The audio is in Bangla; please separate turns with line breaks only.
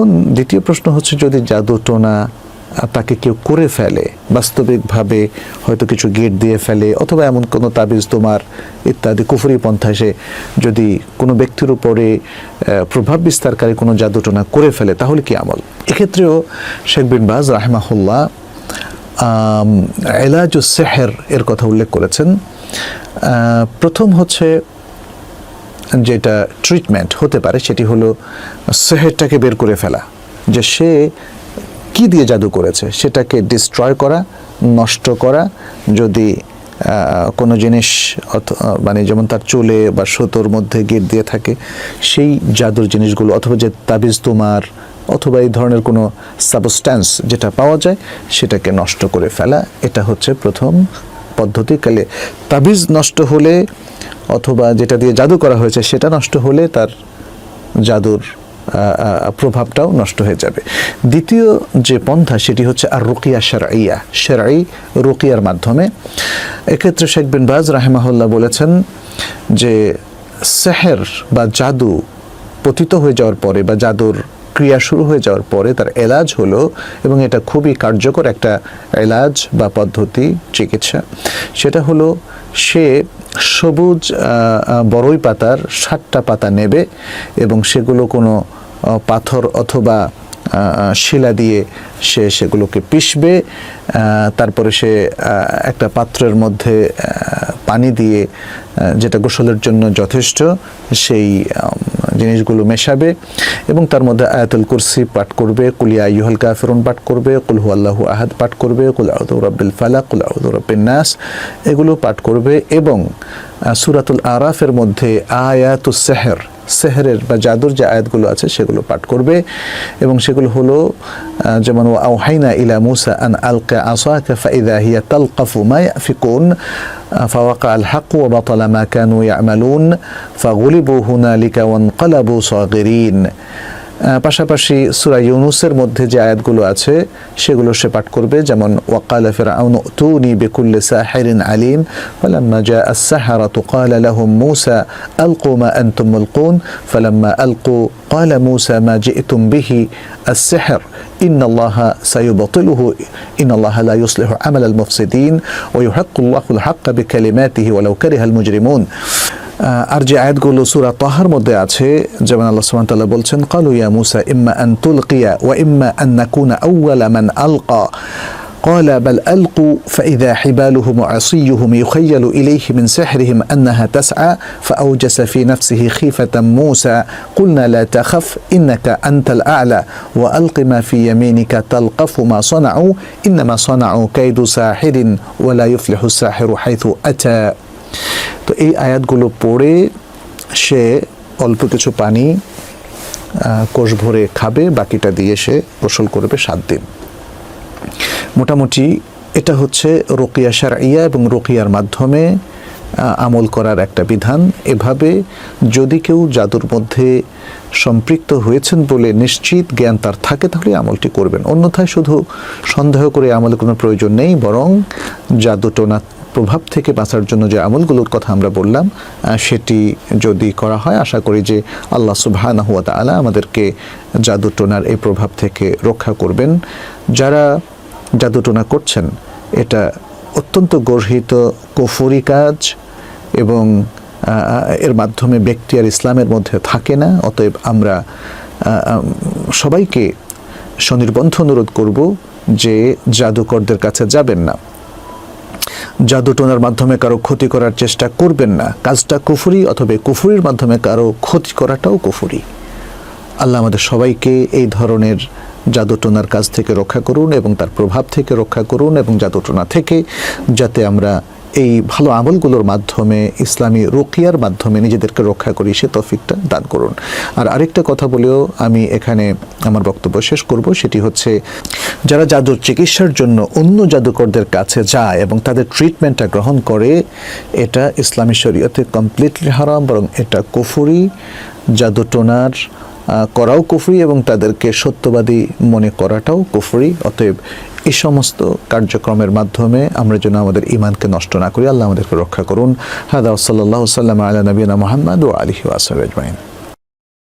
এখন দ্বিতীয় প্রশ্ন হচ্ছে, যদি জাদু টোনা তাকে কেউ করে ফেলে, বাস্তবিকভাবে হয়তো কিছু গেট দিয়ে ফেলে, অথবা এমন কোনো তাবিজ তোমার ইত্যাদি কুফুরি পন্থা সে যদি কোনো ব্যক্তির উপরে প্রভাব বিস্তারকারী কোনো জাদুটোনা করে ফেলে, তাহলে কি আমল? এক্ষেত্রেও শেখ বিন বাজ রাহমাহুল্লাহ এলাজ সেহের এর কথা উল্লেখ করেছেন। প্রথম হচ্ছে যেটা ট্রিটমেন্ট হতে পারে সেটি হলো সেহেরটাকে বের করে ফেলা, যে সে কি দিয়ে জাদু করেছে? সেটাকে ডিস্ট্রয় করা, নষ্ট করা, যদি কোনো জিনিস মানে যেমন তার চুলে বা সুতোর মধ্যে গিট দিয়ে থাকে, সেই জাদুর জিনিসগুলো অথবা যে তাবিজ তোমার অথবা এই ধরনের কোনো সাবস্ট্যান্স যেটা পাওয়া যায়, সেটাকে নষ্ট করে ফেলা, এটা হচ্ছে প্রথম পদ্ধতি। কালে তাবিজ নষ্ট হলে অথবা যেটা দিয়ে জাদু করা হয়েছে সেটা নষ্ট হলে তার জাদুর প্রভাবটাও নষ্ট হয়ে যাবে। দ্বিতীয় যে পন্থা সেটি হচ্ছে আর রুকিয়া সেরাইয়া সেরাই রুকিয়ার মাধ্যমে। এক্ষেত্রে শেখ বিন বাজ রাহেমাহুল্লাহ বলেছেন যে সেহের বা জাদু পতিত হয়ে যাওয়ার পরে বা জাদুর ক্রিয়া শুরু হয়ে যাওয়ার পরে তার এলাজ হলো এবং এটা খুবই কার্যকর একটা এলাজ বা পদ্ধতি, চিকিৎসা। সেটা হলো সে সবুজ বড়ই পাতার সাতটা পাতা নেবে এবং সেগুলো কোনো পাথর অথবা শিলা দিয়ে সে সেগুলোকে পিষবে তারপরে সে একটা পাত্রের মধ্যে পানি দিয়ে যেটা গোসলের জন্য যথেষ্ট, সেই জিনিসগুলো মেশাবে এবং তার মধ্যে আয়াতুল কুরসি পাঠ করবে। কুলিয়া ইউহল কাফিরুন পাঠ করবে কুলহু আল্লাহু আহাদ পাঠ করবে, কুল আউদু ফালাক, কুল আউদু নাস, এগুলো পাঠ করবে এবং সুরাতুল আরাফের মধ্যে আয়াতুস সেহের সেহরের বা জাদুর যে আয়াতগুলো আছে সেগুলো পাঠ করবে এবং সেগুলো হলো আহ, যেমন আওহাইনা ইলা মুসা আন আলকা আসাকা ফাইদা হিয়া তালকাফু মা ইয়াফিকুন فوقع الحق وبطل ما كانوا يعملون فغلبوا هنالك وانقلبوا صاغرين আহ, পাশাপাশি সূরা ইউনুসের মধ্যে যে আয়াতগুলো আছে সেগুলো সে পাঠ করবে যেমন ওয়াকাল ফিরআউন উতুনি বিকুল্লি সাহিরিন আলিম فلما جاء السحرة قال لهم موسى ألقوا ما أنتم ملقون فلما ألقوا قال موسى ما جئتم به السحر إن الله سيبطله إن الله لا يصلح عمل المفسدين ويحق الله الحق بكلماته ولو كره المجرمون আহ, আর যে আয়াতগুলো সূরা তাহার মধ্যে আছে যেমন আল্লাহ সুবহানাহু ওয়া তাআলা বলছেন ক্বালু ইয়া মূসা ইম্মা আন তুলকিয়া ওয়া ইম্মা আন নাকুনা আউওয়ালা মান আলকা قال بل ألقوا فإذا حبالهم وعصيهم يخيل إليه من سحرهم أنها تسعى فأوجس في نفسه خيفة موسى قلنا لا تخف إنك أنت الأعلى وألق ما في يمينك تلقف ما صنعوا إنما صنعوا كيد ساحر ولا يفلح الساحر حيث أتى তো এই আয়াতগুলো পড়ে সে অল্প কিছু পানি কোষ ভরে খাবে, বাকিটা দিয়ে সে গোসল করবে সাত দিন। মোটামুটি এটা হচ্ছে রোকিয়া সারাইয়া এবং রোকিয়ার মাধ্যমে আমল করার একটা বিধান। এভাবে যদি কেউ জাদুর মধ্যে সম্পৃক্ত হয়েছেন বলে নিশ্চিত জ্ঞান তার থাকে, তাহলে আমলটি করবেন। অন্যথায় শুধু সন্দেহ করে আমলের কোনো প্রয়োজন নেই, বরং জাদুটোনা প্রভাব থেকে বাঁচার জন্য যে আমলগুলোর কথা আমরা বললাম সেটি যদি করা হয়, আশা করি যে আল্লাহ সুবহানাহু ওয়া তাআলা আমাদেরকে জাদুটোনার এই প্রভাব থেকে রক্ষা করবেন। যারা জাদুটোনা করছেন, এটা অত্যন্ত গর্হিত কুফরি কাজ এবং এর মাধ্যমে ব্যক্তি আর ইসলামের মধ্যে থাকে না। অতএব আমরা সবাইকে স্বনির্বন্ধ অনুরোধ করব যে জাদুকরদের কাছে যাবেন না। জাদুটোনার মাধ্যমে কারও ক্ষতি করার চেষ্টা করবেন না। কাজটা কুফুরি অথবা কুফুরির মাধ্যমে কারও ক্ষতি করাটাও কুফুরি। আল্লাহ আমাদের সবাইকে এই ধরনের জাদুটোনার কাজ থেকে রক্ষা করুন এবং তার প্রভাব থেকে রক্ষা করুন এবং জাদুটোনা থেকে যাতে আমরা এই ভালো আমলগুলোর মাধ্যমে ইসলামী রুকিয়ার মাধ্যমে নিজেদেরকে রক্ষা করি, সে তফিকটা দান করুন। আর আরেকটা কথা বলেও আমি এখানে আমার বক্তব্য শেষ করব, সেটি হচ্ছে যারা জাদুর চিকিৎসার জন্য অন্য জাদুকরদের কাছে যায় এবং তাদের ট্রিটমেন্টটা গ্রহণ করে, এটা ইসলামী শরীয়তে কমপ্লিটলি হারাম, বরং এটা কুফুরি জাদুটোনার করাও কুফরি এবং তাদেরকে সত্যবাদী মনে করাটাও কুফরি। অতএব এই সমস্ত কার্যক্রমের মাধ্যমে আমরা যেন আমাদের ইমানকে নষ্ট না করি, আল্লাহ আমাদেরকে রক্ষা করুন। হাদা সাল্লাহ সাল্লাম আলা নবীনা মোহাম্মদ ও আলহি আজমাইন।